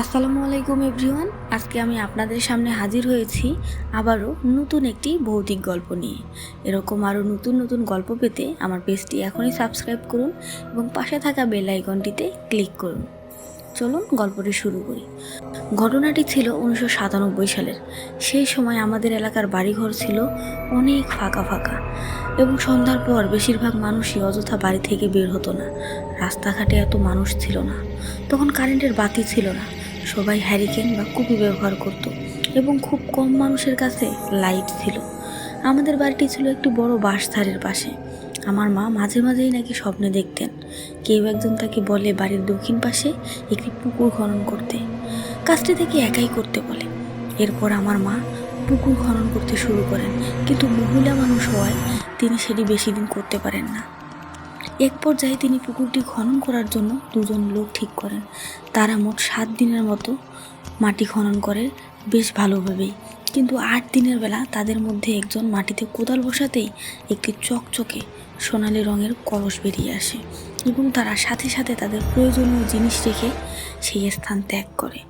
আসসালামু আলাইকুম এভরিওয়ান। আজকে আমি আপনাদের সামনে হাজির হয়েছি আবারও নতুন একটি ভৌতিক গল্প নিয়ে। এরকম আরও নতুন নতুন গল্প পেতে আমার পেজটি এখনই সাবস্ক্রাইব করুন এবং পাশে থাকা বেল আইকনটিতে ক্লিক করুন। চলুন গল্পটি শুরু করি। ঘটনাটি ছিল উনিশশো সাতানব্বই সালের। সেই সময় আমাদের এলাকার বাড়িঘর ছিল অনেক ফাঁকা ফাঁকা এবং সন্ধ্যার পর বেশিরভাগ মানুষই অযথা বাড়ি থেকে বের হতো না। রাস্তাঘাটে এত মানুষ ছিল না। তখন কারেন্টের বাতি ছিল না। সবাই হ্যারিকেন বা কুপি ব্যবহার করত এবং খুব কম মানুষের কাছে লাইট ছিল। আমাদের বাড়িটি ছিল একটি বড় বাঁশধারের পাশে। আমার মা মাঝে মাঝেই নাকি স্বপ্নে দেখতেন। কেউ একজন তাকে বলে বাড়ির দক্ষিণ পাশে একটি পুকুর খনন করতে। কাজটি থেকে একাই করতে বলে। এরপর আমার মা পুকুর খনন করতে শুরু করেন। কিন্তু মহিলা মানুষ হওয়ায় তিনি সেটি বেশি দিন করতে পারেন না। এক পর্যায়ে তিনি পুকুরটি খনন করার জন্য দুজন লোক ঠিক করেন। তারা মোট সাত দিনের মতো মাটি খনন করে বেশ ভালোভাবেই। কিন্তু আট দিনের বেলা তাদের মধ্যে একজন মাটিতে কোদাল বসাতেই একটি চকচকে সোনালি রঙের কলস বেরিয়ে আসে এবং তারা সাথে সাথে তাদের প্রয়োজনীয় জিনিস রেখে সেই স্থান ত্যাগ করে।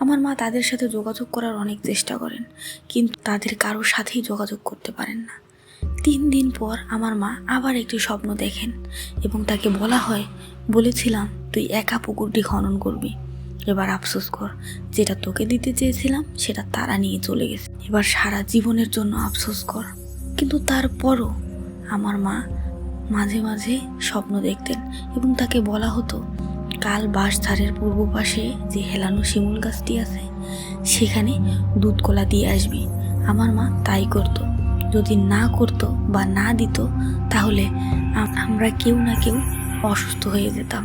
আমার মা তাদের সাথে যোগাযোগ করার অনেক চেষ্টা করেন, কিন্তু তাদের কারোর সাথেই যোগাযোগ করতে পারেন না। তিন দিন পর আমার মা আবার একটি স্বপ্ন দেখেন এবং তাকে বলা হয়, বলেছিলাম তুই একা পুকুরটি খনন করবি। এবার আফসোস কর, যেটা তোকে দিতে চেয়েছিলাম সেটা তারা নিয়ে চলে গেছে। এবার সারা জীবনের জন্য আফসোস কর। কিন্তু তারপরও আমার মা মাঝে মাঝে স্বপ্ন দেখতেন এবং তাকে বলা হতো, কাল বাঁশধারের পূর্ব পাশে যে হেলানো শিমুল গাছটি আছে, সেখানে দুধ কলা দিয়ে আসবি। আমার মা তাই করতো। যদি না করতো বা না দিত, তাহলে আমরা কেউ না কেউ অসুস্থ হয়ে যেতাম।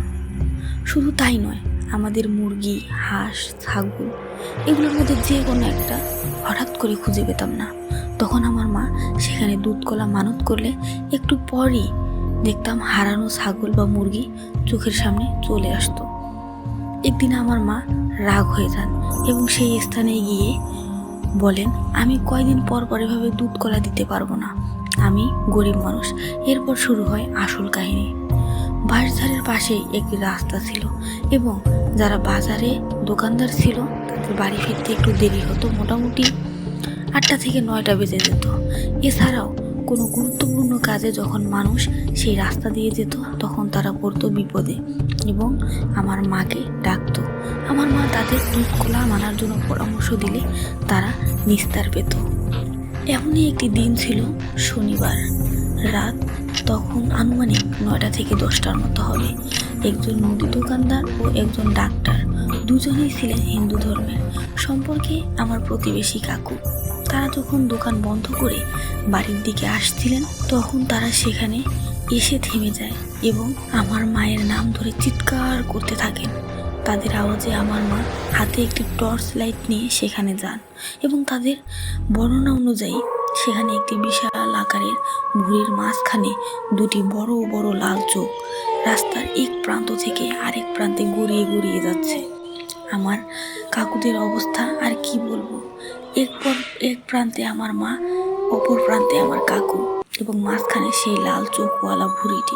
শুধু তাই নয়, আমাদের মুরগি, হাঁস, ছাগল, এগুলোর মধ্যে যে কোনো একটা হঠাৎ করে খুঁজে পেতাম না। তখন আমার মা সেখানে দুধ, কলা, মানত করলে একটু পরই দেখতাম হারানো ছাগল বা মুরগি চোখের সামনে চলে আসতো। একদিন আমার মা রাগ হয়ে যান এবং সেই স্থানে গিয়ে বলেন, আমি কয়দিন পর পর এভাবে দুধ কলা দিতে পারব না। আমি গরিব মানুষ। এরপর শুরু হয় আসল কাহিনী। বাঁশঝাড়ের পাশেই একটি রাস্তা ছিল এবং যারা বাজারে দোকানদার ছিল, তাদের বাড়ি ফিরতে একটু দেরি হতো, মোটামুটি আটটা থেকে নয়টা বেজে যেত। এছাড়াও কোনো গুরুত্বপূর্ণ কাজে যখন মানুষ সেই রাস্তা দিয়ে যেত, তখন তারা পড়তো বিপদে এবং আমার মাকে ডাকতো। আমার মা তাদের দুধ কলা মানার জন্য পরামর্শ দিলে তারা নিস্তার পেত। এমনই একটি দিন ছিল শনিবার। রাত তখন আনুমানিক নয়টা থেকে দশটার মতো হবে। একজন মুদি দোকানদার ও একজন ডাক্তার দুজনেই ছিলেন হিন্দু ধর্মের। সম্পর্কে আমার প্রতিবেশী কাকু। তারা যখন দোকান বন্ধ করে বাড়ির দিকে আসছিলেন, তখন তারা সেখানে এসে থেমে যায় এবং আমার মায়ের নাম ধরে চিৎকার করতে থাকেন। তাদের আওয়াজে আমার মা হাতে একটি টর্চ লাইট নিয়ে সেখানে যান এবং তাদের বর্ণনা অনুযায়ী সেখানে একটি বিশাল আকারের ভুঁড়ির মাঝখানে দুটি বড় বড় লাল চোখ রাস্তার এক প্রান্ত থেকে আরেক প্রান্তে গড়িয়ে গড়িয়ে যাচ্ছে। আমার কাকুদের অবস্থা আর কি বলব? এক এক প্রান্তে আমার মা, অপর প্রান্তে আমার কাকু। এবং মাঝখানে সেই লাল চোখওয়ালা ভুঁড়িটি।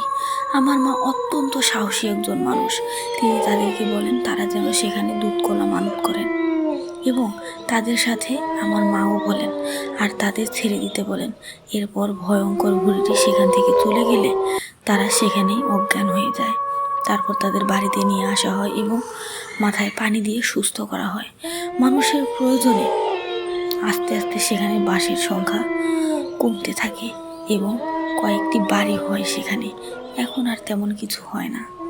আমার মা অত্যন্ত সাহসী একজন মানুষ। তিনি তাদেরকে বলেন, তারা যেন সেখানে দুধ কলা মানত করেন। এবং তাদের সাথে আমার মাও বলেন, আর তাদের ছেড়ে দিতে বলেন। এরপর ভয়ঙ্কর ভুঁড়িটি সেখান থেকে চলে গেলে তারা সেখানেই অজ্ঞান হয়ে যায়। তারপর তাদের বাড়িতে নিয়ে আসা হয় এবং মাথায় পানি দিয়ে সুস্থ করা হয়। মানুষের প্রয়োজনে আস্তে আস্তে সেখানে বাসের সংখ্যা কমতে থাকে। এবং কয়েকটি বাড়ি হয় সেখানে। এখন আর তেমন কিছু হয় না।